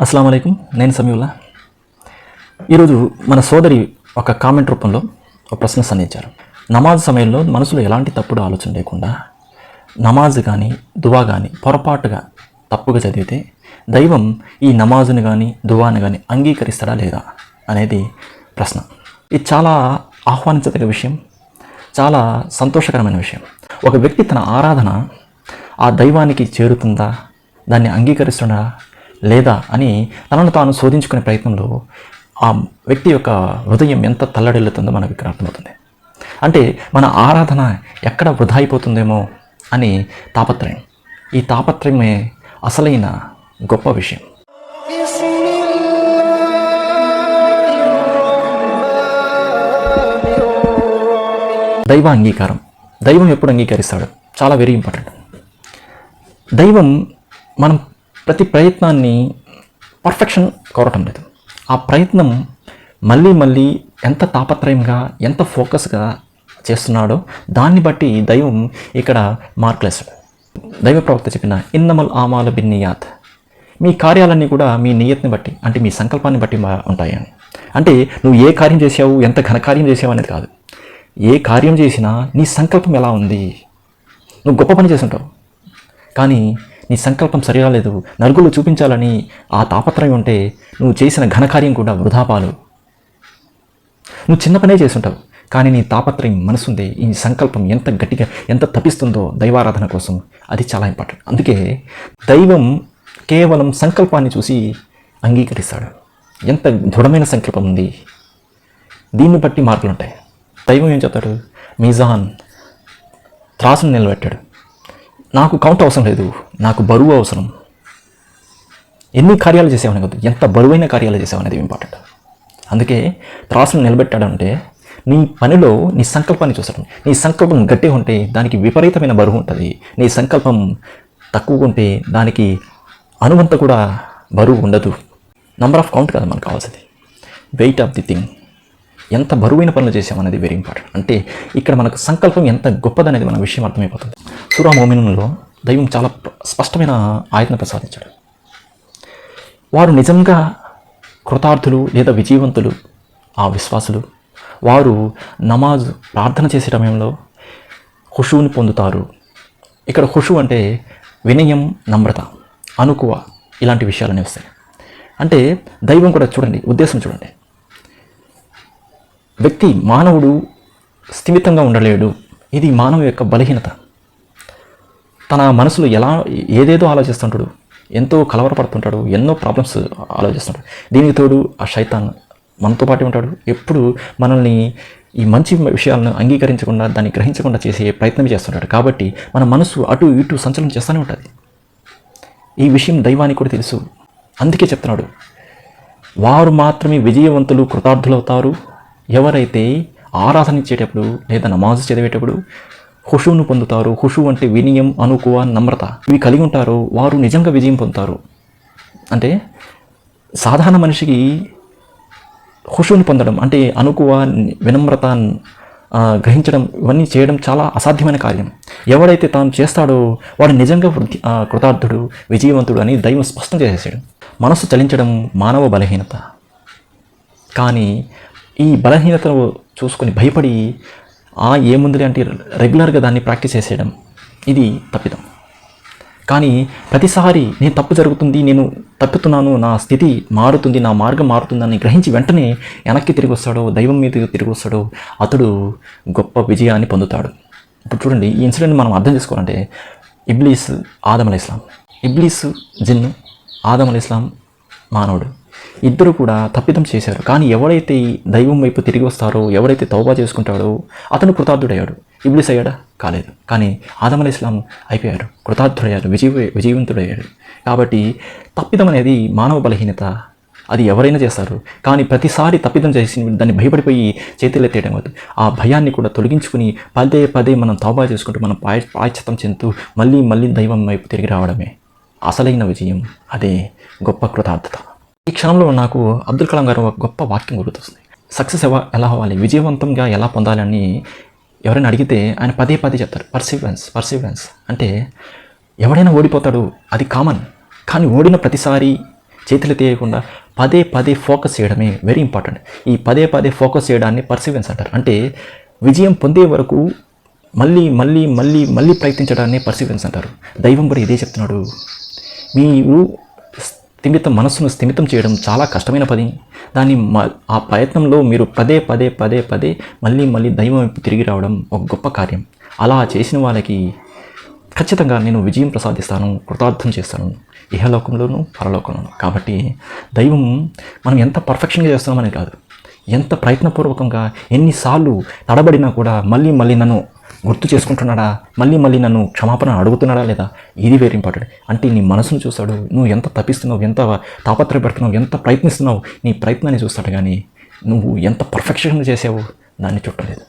అస్సలం అయికం నేను సమీవుల్లా. ఈరోజు మన సోదరి ఒక కామెంట్ రూపంలో ఒక ప్రశ్న సంధించారు. నమాజ్ సమయంలో మనసులో ఎలాంటి తప్పుడు ఆలోచన లేకుండా నమాజ్ కానీ దువా కానీ పొరపాటుగా తప్పుగా చదివితే దైవం ఈ నమాజుని కానీ దువాను కానీ అంగీకరిస్తాడా లేదా అనేది ప్రశ్న. ఇది చాలా ఆహ్వానించదగ్గ విషయం. చాలా సంతోషకరమైన విషయం. ఒక వ్యక్తి తన ఆరాధన ఆ దైవానికి చేరుతుందా? దాన్ని అంగీకరిస్తుందా? లేదా అని తనను తాను శోధించుకునే ప్రయత్నంలో ఆ వ్యక్తి యొక్క హృదయం ఎంత తల్లడిల్లుతుందో మనకు ఇక్కడ అర్థమవుతుంది. అంటే మన ఆరాధన ఎక్కడ వృధా అయిపోతుందేమో అని తాపత్రయం. ఈ తాపత్రయమే అసలైన గొప్ప విషయం. దైవ అంగీకారం. దైవం ఎప్పుడు అంగీకరిస్తాడు? చాలా వెరీ ఇంపార్టెంట్ దైవం మనం ప్రతి ప్రయత్నాన్ని పర్ఫెక్షన్ కోరటం లేదు. ఆ ప్రయత్నం మళ్ళీ మళ్ళీ ఎంత తాపత్రయంగా ఎంత ఫోకస్గా చేస్తున్నాడో దాన్ని బట్టి దైవం ఇక్కడ మార్కులేస్తాడు దైవ ప్రవక్త చెప్పిన ఇన్నమల్ ఆమాల బిన్నియాత్ మీ కార్యాలన్నీ కూడా మీ నియత్ని బట్టి అంటే మీ సంకల్పాన్ని బట్టి మా- ఉంటాయి అని. అంటే నువ్వు ఏ కార్యం చేసావు ఎంత ఘనకార్యం చేసావు అనేది కాదు. ఏ కార్యం చేసినా నీ సంకల్పం ఎలా ఉంది? నువ్వు గొప్ప పని చేస్తుంటావు. కానీ నీ సంకల్పం సరిగా లేదు నలుగులు చూపించాలని ఆ తాపత్రయం ఉంటే నువ్వు చేసిన ఘనకార్యం కూడా వృధాపాలు. నువ్వు చిన్న పనే చేస్తుంటావు కానీ నీ తాపత్రయం మనసుంది. ఈ సంకల్పం ఎంత గట్టిగా ఎంత తప్పిస్తుందో దైవారాధన కోసం అది చాలా ఇంపార్టెంట్. అందుకే దైవం కేవలం సంకల్పాన్ని చూసి అంగీకరిస్తాడు. ఎంత దృఢమైన సంకల్పం ఉంది. దీన్ని బట్టి మార్పులు ఉంటాయి దైవం ఏం చెప్తాడు? మీజాన్ త్రాసును నిలబెట్టాడు. నాకు కౌంట్ అవసరం లేదు. నాకు బరువు అవసరం. ఎన్ని కార్యాలు చేసావని కాదు ఎంత బరువైన కార్యాలు చేసావనేది ఇంపార్టెంట్ అందుకే త్రాసును నిలబెట్టాడంటే నీ పనిలో నీ సంకల్పాన్ని చూస్తాడు. నీ సంకల్పం గట్టిగా ఉంటే దానికి విపరీతమైన బరువు ఉంటుంది. నీ సంకల్పం తక్కువగా ఉంటే దానికి అనువంత కూడా బరువు ఉండదు. నంబర్ ఆఫ్ కౌంట్ కదా మనకు కావాల్సింది. వెయిట్ ఆఫ్ ది థింగ్ ఎంత బరువైన పనులు చేసామనేది వెరీ ఇంపార్టెంట్ అంటే ఇక్కడ మనకు సంకల్పం ఎంత గొప్పదనేది మన విషయం అర్థమైపోతుంది. సూరా మోమినంలో దైవం చాలా స్పష్టమైన ఆయతను ప్రసాదించాడు. వారు నిజంగా కృతార్థులు లేదా విజయవంతులు ఆ విశ్వాసులు. వారు నమాజ్ ప్రార్థన చేసే సమయంలో హుషువుని పొందుతారు. ఇక్కడ హుషు అంటే వినయం నమ్రత అనుకువ ఇలాంటి విషయాలనే వస్తాయి. అంటే దైవం కూడా చూడండి ఉద్దేశం చూడండి. వ్యక్తి మానవుడు స్థిమితంగా ఉండలేడు. ఇది మానవ యొక్క బలహీనత. తన మనసులో ఎలా ఏదేదో ఆలోచిస్తుంటాడు. ఎంతో కలవరపడుతుంటాడు. ఎన్నో ప్రాబ్లమ్స్ ఆలోచిస్తుంటాడు. దీనికి తోడు ఆ శైతాన్ మనతో పాటు ఉంటాడు. ఎప్పుడు మనల్ని ఈ మంచి విషయాలను అంగీకరించకుండా దాన్ని గ్రహించకుండా చేసే ప్రయత్నం చేస్తుంటాడు. కాబట్టి మన మనసు అటు ఇటు సంచలనం చేస్తూనే ఉంటుంది. ఈ విషయం దైవానికి కూడా తెలుసు. అందుకే చెప్తున్నాడు. వారు మాత్రమే విజయవంతులు కృతార్థులవుతారు. ఎవరైతే ఆరాధన ఇచ్చేటప్పుడు లేదా నమాజ్ చదివేటప్పుడు హుషువును పొందుతారు హుషు అంటే వినయం అనుకువ నమ్రత ఇవి కలిగి ఉంటారో వారు నిజంగా విజయం పొందుతారు. అంటే సాధారణ మనిషికి హుషువుని పొందడం అంటే అనుకువ వినమ్రత గ్రహించడం ఇవన్నీ చేయడం చాలా అసాధ్యమైన కార్యం. ఎవడైతే తాను చేస్తాడో వాడు నిజంగా వృద్ధి- కృతార్థుడు విజయవంతుడు అని దైవం స్పష్టం చేసేసాడు. మనస్సు చలించడం మానవ బలహీనత. కానీ ఈ బలహీనతను చూసుకొని భయపడి ఆ ఏముందిలే అంటే రెగ్యులర్గా దాన్ని ప్రాక్టీస్ చేసేయడం ఇది తప్పిదం. కానీ ప్రతిసారి నేను తప్పు జరుగుతుంది నేను తప్పుతున్నాను నా స్థితి మారుతుంది నా మార్గం మారుతుందని గ్రహించి వెంటనే వెనక్కి తిరిగి వస్తాడో దైవం మీద తిరిగి వస్తాడో అతడు గొప్ప విజయాన్ని పొందుతాడు. ఇప్పుడు చూడండి ఈ ఇన్సిడెంట్ మనం అర్థం చేసుకోవాలంటే ఇబ్లీస్ ఆదమల అలీ ఇస్లాం. ఇబ్లీస్ జిన్ ఆదం అలీ ఇస్లాం మానవుడు. ఇద్దరు కూడా తప్పిదం చేశారు. కానీ ఎవడైతే దైవం వైపు తిరిగి వస్తారో ఎవడైతే తౌబా చేసుకుంటాడో అతను కృతార్థుడయ్యాడు. ఇబ్లీస్ అయ్యాడా కాలేదు. కానీ ఆదమల ఇస్లాం అయిపోయారు కృతార్థుడయ్యారు విజయ విజయవంతుడయ్యాడు. కాబట్టి తప్పిదం అనేది మానవ బలహీనత. అది ఎవరైనా చేస్తారు. కానీ ప్రతిసారి తప్పిదం చేసి దాన్ని భయపడిపోయి చేతులు ఎత్తేయడం కాదు ఆ భయాన్ని కూడా తొలగించుకుని పదే పదే మనం తౌబా చేసుకుంటూ మనం పాయ పాయచిత్తం చెందుతూ మళ్ళీ మళ్ళీ దైవం వైపు తిరిగి రావడమే. అసలైన విజయం. అదే గొప్ప కృతార్థత. ఈ క్షణంలో నాకు అబ్దుల్ కలాం గారు ఒక గొప్ప వాక్యం గుర్తొస్తుంది. సక్సెస్ ఎవ ఎలా అవ్వాలి? విజయవంతంగా ఎలా పొందాలి అని ఎవరైనా అడిగితే ఆయన పదే పదే చెప్తారు. పర్సివెన్స్ పర్సివెన్స్ అంటే ఎవడైనా ఓడిపోతాడు అది కామన్ కానీ ఓడిన ప్రతిసారి చేతులు తీయకుండా పదే పదే ఫోకస్ చేయడమే వెరీ ఇంపార్టెంట్ ఈ పదే పదే ఫోకస్ చేయడాన్ని పర్సివెన్స్ అంటారు. అంటే విజయం పొందే వరకు మళ్ళీ మళ్ళీ మళ్ళీ మళ్ళీ ప్రయత్నించడాన్ని పర్సివెన్స్ అంటారు. దైవం కూడా ఇదే చెప్తున్నాడు. మీరు స్థిమితం మనస్సును స్థిమితం చేయడం చాలా కష్టమైన పని. దాన్ని మ- ఆ ప్రయత్నంలో మీరు పదే పదే పదే పదే మళ్ళీ మళ్ళీ దైవం వైపు తిరిగి రావడం ఒక గొప్ప కార్యం. అలా చేసిన వాళ్ళకి ఖచ్చితంగా నేను విజయం ప్రసాదిస్తాను కృతార్థం చేస్తాను. ఇహలోకంలోనూ పరలోకంలోనూ. కాబట్టి దైవం మనం ఎంత పర్ఫెక్షన్గా చేస్తున్నామని కాదు. ఎంత ప్రయత్నపూర్వకంగా ఎన్నిసార్లు తడబడినా కూడా మళ్ళీ మళ్ళీ నన్ను గుర్తు చేసుకుంటున్నాడా? మళ్ళీ మళ్ళీ నన్ను క్షమాపణ అడుగుతున్నాడా లేదా? ఇది వెరీ ఇంపార్టెంట్ అంటే నీ మనసును చూస్తాడు. నువ్వు ఎంత తప్పిస్తున్నావు? ఎంత తాపత్రయపడుతున్నావు? ఎంత ప్రయత్నిస్తున్నావు? నీ ప్రయత్నాన్ని చూస్తాడు కానీ నువ్వు ఎంత పర్ఫెక్షన్ చేసావు? దాన్ని చుట్టలేదు.